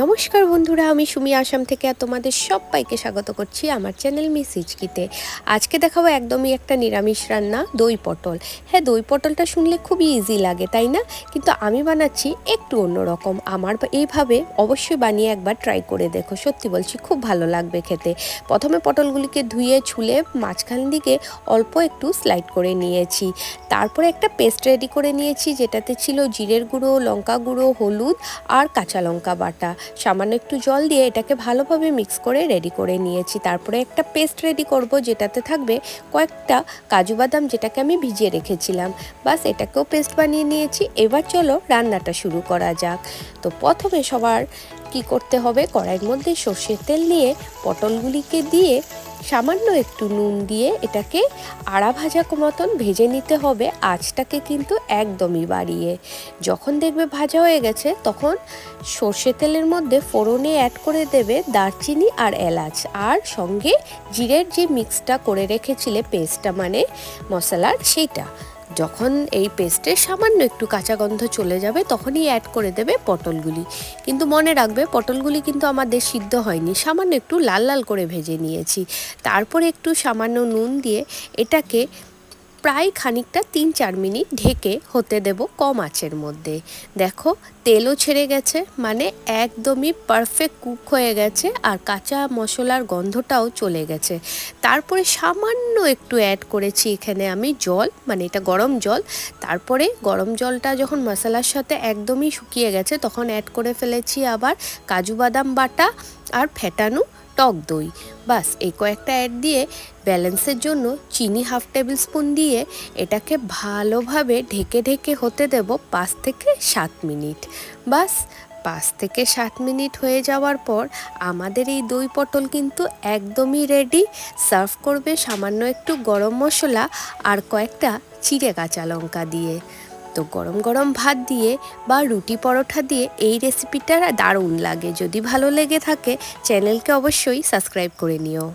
নমস্কার বন্ধুরা, আমি সুমি আসাম থেকে আর তোমাদের সবাইকে স্বাগত করছি আমার চ্যানেল মিস হিচকিতে আজকে দেখাবো একদমই একটা নিরামিষ রান্না, দই পটল। হ্যাঁ দই পটলটা শুনলে খুবই ইজি লাগে, তাই না? কিন্তু আমি বানাচ্ছি একটু অন্যরকম। আমার এইভাবে অবশ্যই বানিয়ে একবার ট্রাই করে দেখো। সত্যি বলছি, খুব ভালো লাগবে খেতে। প্রথমে পটলগুলিকে ধুয়ে, ছুলে মাঝখান দিকে অল্প একটু স্লাইড করে নিয়েছি। তারপরে একটা পেস্ট রেডি করে নিয়েছি, যেটাতে ছিল জিরের গুঁড়ো, লঙ্কা গুঁড়ো, হলুদ আর কাঁচা লঙ্কা বাটা। সামান্য একটু জল দিয়ে এটাকে ভালোভাবে মিক্স করে রেডি করে নিয়েছি। তারপরে একটা পেস্ট রেডি করব, যেটাতে থাকবে কয়েকটা কাজু বাদাম যেটাকে আমি ভিজিয়ে রেখেছিলাম। বাস এটাকেও পেস্ট বানিয়ে নিয়েছি। এবার চলো রান্নাটা শুরু করা যাক। তো প্রথমে সবার কি করতে হবে? কড়াইয়ের মধ্যে সর্ষের তেল নিয়ে পটলগুলিকে দিয়ে সামান্য একটু নুন দিয়ে এটাকে আড়া ভাজা মতন ভেজে নিতে হবে। আঁচটাকে কিন্তু একদমই বাড়িয়ে। যখন দেখবে ভাজা হয়ে গেছে, তখন সর্ষে তেলের মধ্যে ফোড়নে অ্যাড করে দেবে দারচিনি আর এলাচ। আর সঙ্গে জিরের যে মিক্সটা করে রেখেছিলে পেস্টটা মানে মশলার, সেইটা। যখন এই পেস্টে সামান্য একটু কাঁচা গন্ধ চলে যাবে, তখনই অ্যাড করে দেবে পটলগুলি। কিন্তু মনে রাখবে, পটলগুলি কিন্তু আমাদের সিদ্ধ হয়নি। সামান্য একটু লাল লাল করে ভেজে নিয়েছি। তারপরে একটু সামান্য নুন দিয়ে এটাকে প্রায় খানিকটা তিন চার মিনিট ঢেকে হতে দেব কম আঁচের মধ্যে। দেখো, তেলও ছেড়ে গেছে মানে একদমই পারফেক্ট কুক হয়ে গেছে আর কাঁচা মশলার গন্ধটাও চলে গেছে। তারপরে সামান্য একটু অ্যাড করেছি এখানে আমি জল মানে এটা গরম জল। তারপরে গরম জলটা যখন মশলার সাথে একদমই শুকিয়ে গেছে, তখন অ্যাড করে ফেলেছি আবার কাজু বাদাম বাটা আর ফেটানো টক দই। বাস, এই কয়েকটা অ্যাড দিয়ে ব্যালেন্সের জন্য চিনি হাফ টেবিল স্পুন দিয়ে এটাকে ভালোভাবে ঢেকে ঢেকে হতে দেব পাঁচ থেকে সাত মিনিট। বাস, পাঁচ থেকে সাত মিনিট হয়ে যাওয়ার পর আমাদের এই দই পটল কিন্তু একদমই রেডি সার্ভ করবে সামান্য একটু গরম মশলা আর কয়েকটা চিড়ে কাঁচা লঙ্কা দিয়ে। তো গরম গরম ভাত দিয়ে বা রুটি পরোটা দিয়ে এই রেসিপিটা দারুণ লাগে। যদি ভালো লেগে থাকে চ্যানেলকে অবশ্যই সাবস্ক্রাইব করে নিও।